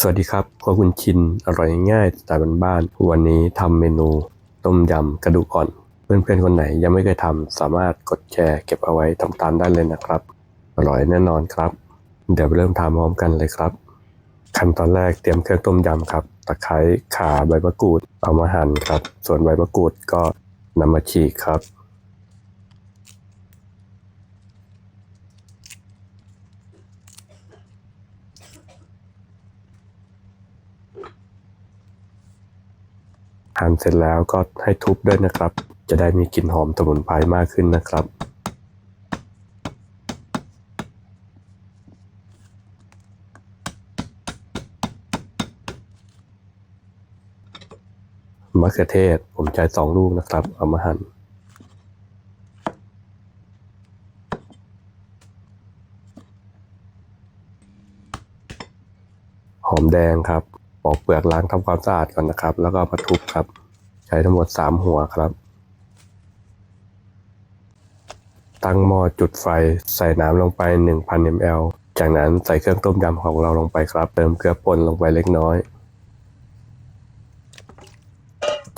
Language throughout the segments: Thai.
สวัสดีครับครัวคุณชิน อร่อยง่ายสไตล์บ้านๆวันนี้ทำเมนูต้มยำกระดูกอ่อน เพื่อนๆคนไหนยังไม่เคยทำสามารถกดแชร์เก็บเอาไว้ทำตามได้เลยนะครับ อร่อยแน่นอนครับ เดี๋ยวเริ่มทำพร้อมกันเลยครับ ขั้นตอนแรกเตรียมเครื่องต้มยำครับ ตะไคร้ข่าใบมะกรูดเอามาหั่นครับ ส่วนใบมะกรูดก็นำมาฉีกครับ หั่นเสร็จแล้วก็ให้ทุบด้วยนะครับ จะได้มีกลิ่นหอมสมุนไพรมากขึ้นนะครับมะเขือเทศผมใช้สองลูกนะครับ เอามาหั่นหอมแดงครับ ปอกเปลือกล้างทำความสะอาดก่อนนะครับ แล้วก็มาทุบครับ ใช้ทั้งหมด 3 หัวครับ ตั้งหม้อจุดไฟใส่น้ำลงไป 1,000 ml จากนั้นใส่เครื่องต้มยำของเราลงไปครับ เติมเกลือป่นลงไปเล็กน้อย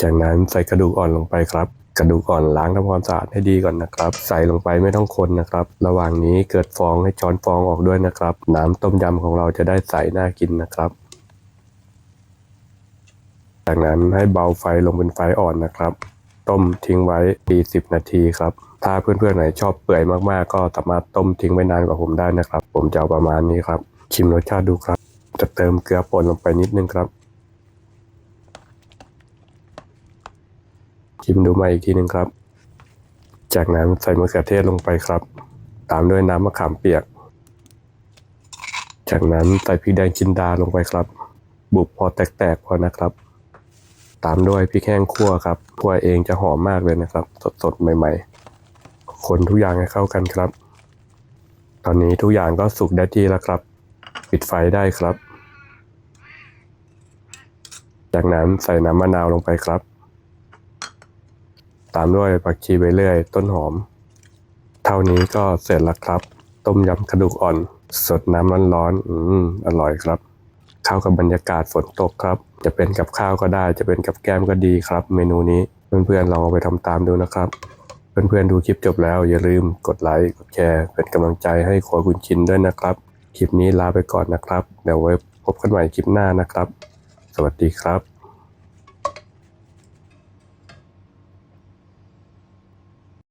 จากนั้นใส่กระดูกอ่อนลงไปครับ กระดูกอ่อนล้างทำความสะอาดให้ดีก่อนนะครับ ใส่ลงไปไม่ต้องคนนะครับ ระหว่างนี้เกิดฟองให้ช้อนฟองออกด้วยนะครับ น้ำต้มยำของเราจะได้ใสน่ากินนะครับ จากนั้นให้เบาไฟลงเป็นไฟอ่อนนะครับ ต้มทิ้งไว้ 40 นาทีครับ ถ้าเพื่อนๆไหนชอบเปื่อยมากๆ ก็สามารถต้มทิ้งไว้นานกว่าผมได้นะครับ ผมจะเอาประมาณนี้ครับ ชิมรสชาติดูครับ จะเติมเกลือป่นลงไปนิดนึงครับ ชิมดูมาอีกทีนึงครับ จากนั้นใส่มะเขือเทศลงไปครับ ตามด้วยน้ำมะขามเปียก จากนั้นใส่พริกแดงจินดาลงไปครับ บุบพอแตกๆพอนะครับ ตามด้วยพริกแห้งคั่วครับคั่วเองจะหอมมากเลยนะครับ สดๆใหม่ๆ คนทุกอย่างให้เข้ากันครับ ตอนนี้ทุกอย่างก็สุกได้ที่แล้วครับ ปิดไฟได้ครับ จากนั้นใส่น้ำมะนาวลงไปครับ ตามด้วยผักชีใบเลื่อยต้นหอม เท่านี้ก็เสร็จแล้วครับ ต้มยำกระดูกอ่อน สดน้ำร้อนๆอืมอร่อยครับ เข้ากับบรรยากาศฝนตกครับ จะเป็นกับข้าวก็ได้ จะเป็นกับแก้มก็ดีครับ เมนูนี้เพื่อนๆลองเอาไปทำตามดูนะครับ เพื่อนๆดูคลิปจบแล้วอย่าลืมกดไลค์กดแชร์เป็นกำลังใจให้ครัวคุณชินด้วยนะครับ คลิปนี้ลาไปก่อนนะครับ เดี๋ยวไว้พบกันใหม่คลิปหน้านะครับ สวัสดีครับ